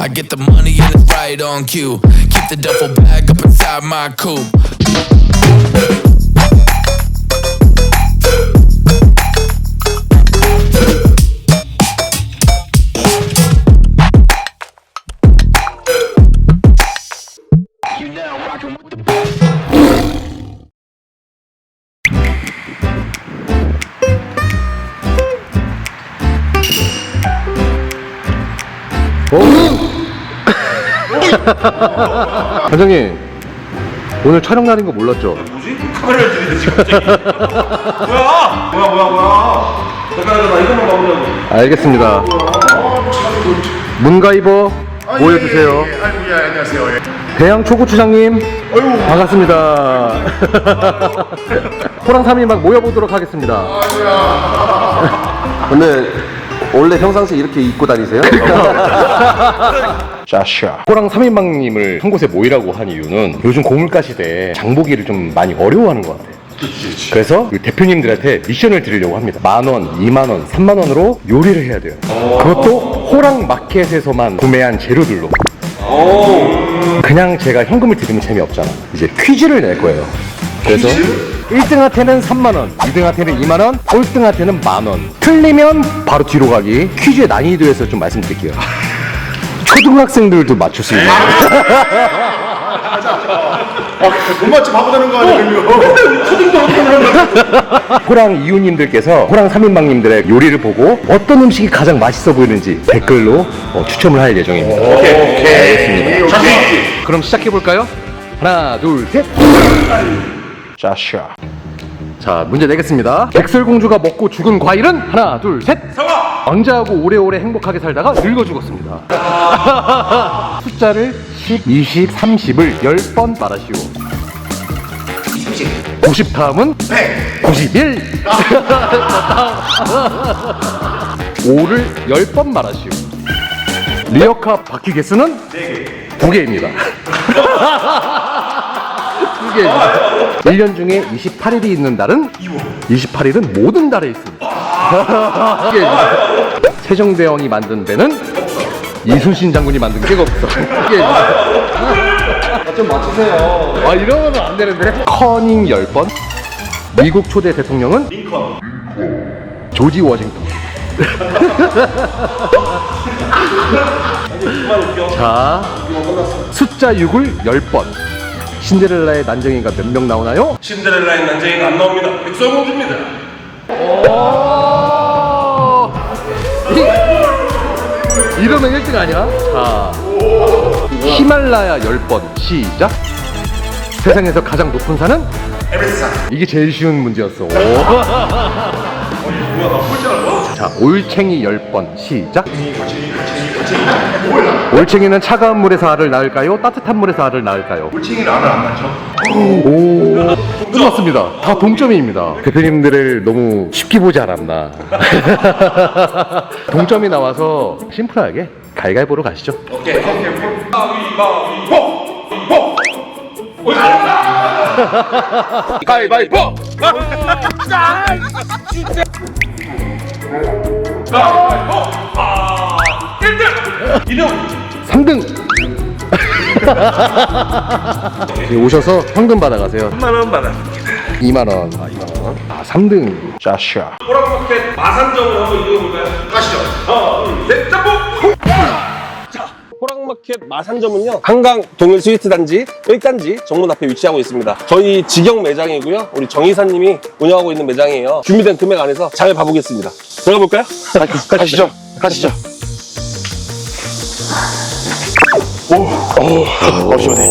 I get the money and it's right on cue. Keep the duffel bag up inside my coupe. 반장님 오늘 촬영 날인 거 몰랐죠? 뭐지? 카메라를 들이대 지금 갑자기 뭐야? 뭐야 뭐야 뭐야 잠깐 나 이것만 봐보려고 알겠습니다 문가이버 보여주세요 아이고 예 안녕하세요. 예. 대양 초고추장님 반갑습니다 호랑 3인 막 모여보도록 하겠습니다 근데 원래 평상시에 이렇게 입고 다니세요? 짜샤. 호랑 3인방님을 한 곳에 모이라고 한 이유는 요즘 고물가 시대에 장보기를 좀 많이 어려워하는 것 같아요 그래서 그 대표님들한테 미션을 드리려고 합니다. 만 원, 2만 원, 3만 원으로 요리를 해야 돼요. 그것도 호랑 마켓에서만 구매한 재료들로. 그냥 제가 현금을 드리면 재미없잖아. 이제 퀴즈를 낼 거예요. 그래서 1등한테는 3만 원, 2등한테는 2만 원, 꼴등한테는 만 원. 틀리면 바로 뒤로 가기. 퀴즈의 난이도에서 좀 말씀드릴게요. 초등학생들도 맞출 수 있는. 못 맞지 바보 되는 거 아니에요? 호랑 이웃님들께서 호랑 3인방님들의 요리를 보고 어떤 음식이 가장 맛있어 보이는지 댓글로 어, 추첨을 할 예정입니다. 오케이, 알겠습니다. 그럼 시작해볼까요? 하나, 둘, 셋. 짜샤. 자, 문제 내겠습니다. 백설공주가 먹고 죽은 과일은 하나, 둘, 셋. 사과 언제하고 오래오래 행복하게 살다가 늙어 죽었습니다. 숫자를 10, 20, 30을 10번 말하시오. 90 다음은 91. 5를 10번 말하시오. 리어카 바퀴 개수는 2개입니다. 2개입니다. 1년 중에 28일이 있는 달은 28일은 모든 달에 있습니다. 2개입니다. 세종대왕이 만든 배는 이순신 장군이 만든 게가 없어. 2개입니다. 좀 맞추세요. 아, 이러면 안 되는데. 커닝 10번. 미국 초대 대통령은 링컨 조지 워싱턴. 자, 숫자 6을 10번. 신데렐라의 난쟁이가 몇 명 나오나요? 신데렐라의 난쟁이가 안 나옵니다 백설공주입니다 이- 이러면 1등 아니야? 자, 히말라야 10번. 시작. 세상에서 가장 높은 산은? 이게 제일 쉬운 문제였어. 자, 올챙이 10번. 시작. 올챙이는 차가운 물에서 알을 낳을까요? 따뜻한 물에서 알을 낳을까요? 올챙이는 알을 안 낳죠. 오, 끝났습니다. 다 동점입니다. 대표님들을 너무 쉽게 보지 않았나. 동점이 나와서 심플하게 가위가위보로 가시죠. 오케이 오케이 가위바위보 보 가위바위보. 가위바위보 아 1등 2등 3등! 오셔서 현금 받아가세요. 3만원 받아 2만원. 아, 2만원. 아, 3등. 짜샤. 호랑마켓 마산점을 한번 이용해볼까요? 가시죠 하나 둘셋 점프 호랑마켓 마산점은요 한강 동일 스위트 단지 1단지 정문 앞에 위치하고 있습니다 저희 직영 매장이고요 우리 정이사님이 운영하고 있는 매장이에요 준비된 금액 안에서 잘 봐보겠습니다 들어가 볼까요? 가시죠. 가시죠. 오, 오, 시원해.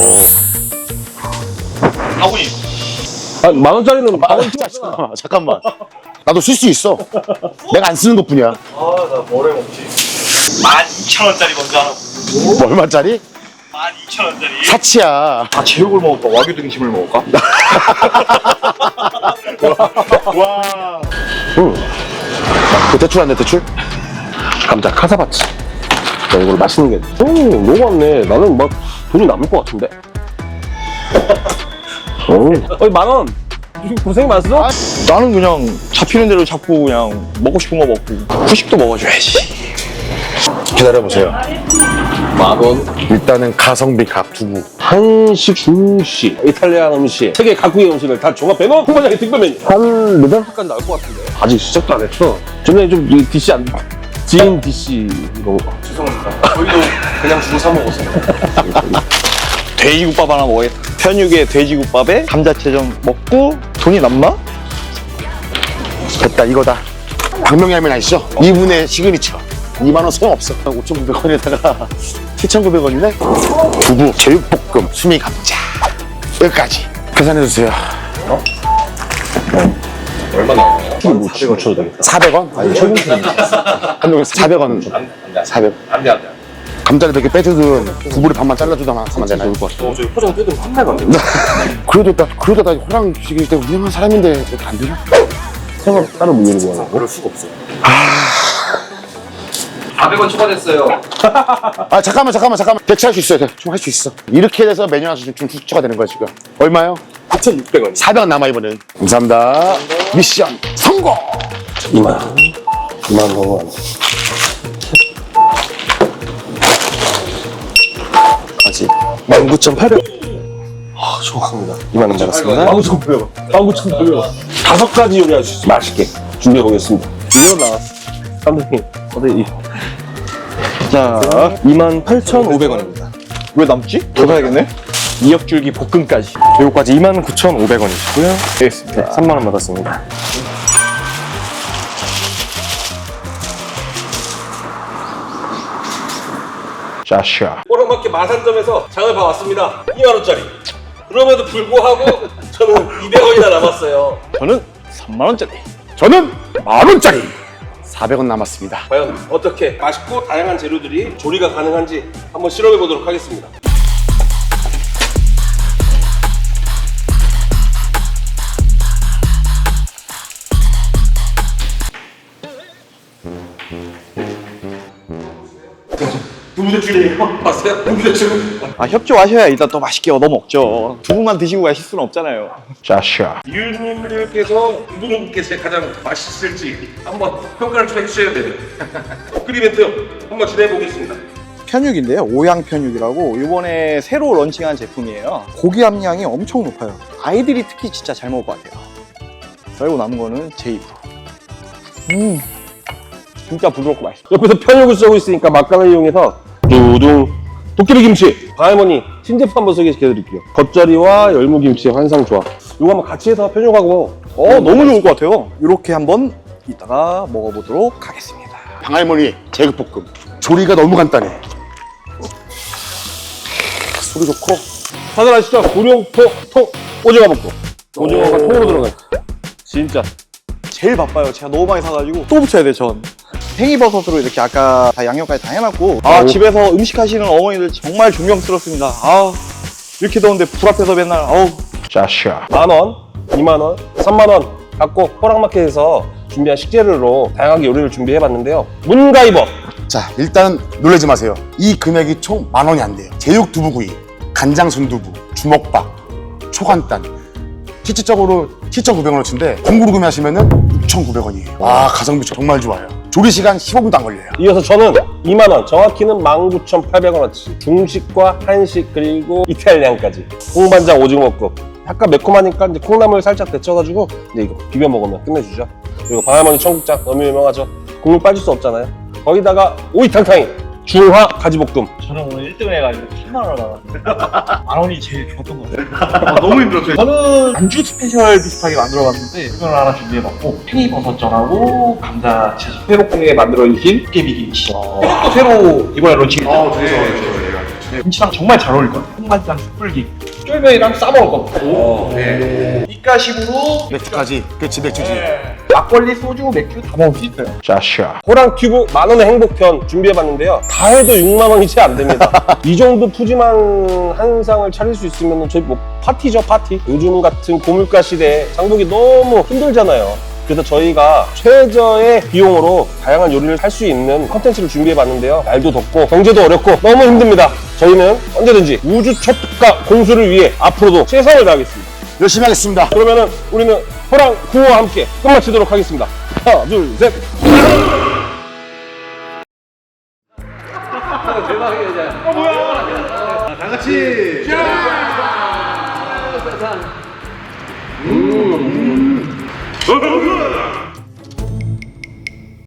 아, 만 원짜리는 만 원. 아, 잠깐만. 나도 쓸 수 있어. 내가 안 쓰는 것 뿐이야. 12,000원짜리 먼저 하나 뭐 얼마짜리? 12,000원짜리 사치야. 아 제육을 먹을까 와규 등심을 먹을까? 와. 응. 그 대출 안 돼, 대출? 감자 카사바치 야 이걸 맛있는 게 오, 너무 많네 나는 막 돈이 남을 것 같은데 오. 어이 만 원 고생 많았어? 나는 그냥 잡히는 대로 잡고 그냥 먹고 싶은 거 먹고 후식도 먹어줘야지. 기다려보세요. 만원 일단은 가성비 각 두부. 한식, 중식, 이탈리안 음식, 세계 각국의 음식을 다 종합해놓은 홍반장의 특별 메뉴. 한 몇달까지 나올 것 같은데. 아직 시작도 안 했어. 저는 좀이 디시 안, 지인 디시 이런 거. 돼지국밥 하나 먹어야겠다. 편육의 돼지국밥에 감자채전 먹고 돈이 남나? 됐다, 이거다. 박명라면 아시죠? 이분의 시그니처. 2만원 소용없어. 5,900원에다가 7,900원이네? 두부, 제육볶음, 수미 감자. 여기까지. 계산해주세요. 뭐 400원 되겠다. 400원? 아니, 한 명에 400원. 400원. 안 돼, 안 돼. 감자를 이렇게 빼주든 두부를 반만 잘라주거나 하면 되나요? 어, 저희 포장 뜯으면 판매가 안 돼. 그래도 나, 그래도 나 호랑식일 때 운영한 사람인데 이렇게 안 되나? 생각 따로 물리는 거야. 그럴 수가 없어. 400원 추가됐어요. 아 잠깐만 잠깐만 잠깐만 대체할 수 있어요 좀 할 수 있어 이렇게 돼서 메뉴 하나씩 좀, 좀 수치가 되는 거야 지금 얼마요? 2,600원. 400원 남아 이번엔 감사합니다 미션 성공 2만. 2만 원. 까지 19,800원. 아, 좋습니다. 2만 원 잡았습니다. 19,800원. 19,800원. 다섯 가지 요리할 수 있어. 맛있게 준비해 보겠습니다. 이거 나왔어. 감독님, 어디 이. 자, 28,500원입니다. 왜 남지? 더 사야겠네? 미역줄기 볶음까지. 요거까지 29,500원이시고요. 알겠습니다. 3만 원 받았습니다. 짜샤. 호랑마켓 마산점에서 장을 봐왔습니다. 2만 원짜리. 그럼에도 불구하고 저는 200원이나 남았어요. 저는 3만원짜리. 저는 만원짜리 400원 남았습니다 과연 어떻게 맛있고 다양한 재료들이 조리가 가능한지 한번 실험해 보도록 하겠습니다. 아, 협조하셔야 일단 또 맛있게 얻어 먹죠. 두부만 드시고 가실 수는 없잖아요. 짜샤. 이윤님들께서 누구분께 제 가장 맛있을지 한번 평가를 좀 해주셔야 돼요. 끓이 멘트 한번 진행해 보겠습니다. 편육인데요. 오양 편육이라고 이번에 새로 런칭한 제품이에요. 고기 함량이 엄청 높아요. 아이들이 특히 진짜 잘 먹을 것 같아요. 그리고 남은 거는 제 입으로. 음, 진짜 부드럽고 맛있어. 옆에서 편육을 쓰고 있으니까 막간을 이용해서 두둥 도끼리 김치 바할머니 신제품 한번 소개시켜 드릴게요. 겉절이와 열무김치 환상 조합. 이거 한번 같이 해서 편육하고 어, 너무 좋을 것 같아요. 이렇게 한번 이따가 먹어보도록 하겠습니다. 방할머니 제육볶음 조리가 너무 간단해 소리 좋고 다들 아시죠? 구룡포 통 오징어 볶음. 오징어가 통으로 들어가 있어. 진짜 제일 바빠요. 제가 너무 많이 사가지고 또 붙여야 돼, 전. 팽이버섯으로 이렇게 아까 다 양념까지 다 해놨고. 아 집에서 음식 하시는 어머니들 정말 존경스럽습니다. 아 이렇게 더운데 불 앞에서 맨날 아우. 짜샤. 만 원, 2만 원, 3만 원 갖고 호랑마켓에서 준비한 식재료로 다양하게 요리를 준비해봤는데요. 문가이버 자 일단 놀라지 마세요. 이 금액이 총 만 원이 안 돼요. 제육 두부구이 간장 순두부 주먹밥 초간단. 실질적으로 7,900원어치인데 공구로 구매하시면 은 6,900원이에요. 와 가성비 정말 좋아요 조리 시간 15분도 안 걸려요 이어서 저는 2만 원, 정확히는 19,800원어치 중식과 한식 그리고 이탈리안까지 홍반장 오징어 국 약간 매콤하니까 이제 콩나물 살짝 데쳐가지고 이제 이거 비벼 먹으면 끝내주죠. 그리고 방할머니 청국장 너무 유명하죠. 국물 빠질 수 없잖아요. 거기다가 오이탕탕이 중화 가지볶음. 저는 오늘 1등을 해가지고 10만 원 나왔는데 만 원이 제일 좋았던 것 같아요. 너무 힘들었어요. 저는 안주 스페셜 비슷하게 만들어봤는데 이걸 하나 준비해봤고 팽이버섯전하고 감자채전 새롭게 만들어주신 깨비 김치. 이것도 새로 이번에 런칭했죠. 김치랑 정말 잘 어울릴 것 같아요. 홍반장 숯불기 쫄면이랑 싸먹을 겁니다. 이가식으로 맥주까지. 그치 맥주지 막걸리, 소주, 맥주 다 먹을 수 있어요. 짜샤. 호랑 튜브 만 원의 행복편 준비해봤는데요. 다 해도 6만 원이 채 안 됩니다. 이 정도 푸짐한 한상을 차릴 수 있으면 저희 뭐 파티죠 파티. 요즘 같은 고물가 시대에 장보기 너무 힘들잖아요. 그래서 저희가 최저의 비용으로 다양한 요리를 할 수 있는 컨텐츠를 준비해봤는데요. 날도 덥고 경제도 어렵고 너무 힘듭니다. 저희는 언제든지 우주 첩가 공수를 위해 앞으로도 최선을 다하겠습니다. 열심히 하겠습니다. 그러면은 우리는 호랑 구호와 함께 끝마치도록 하겠습니다. 하나, 둘, 셋. 다 같이. 어,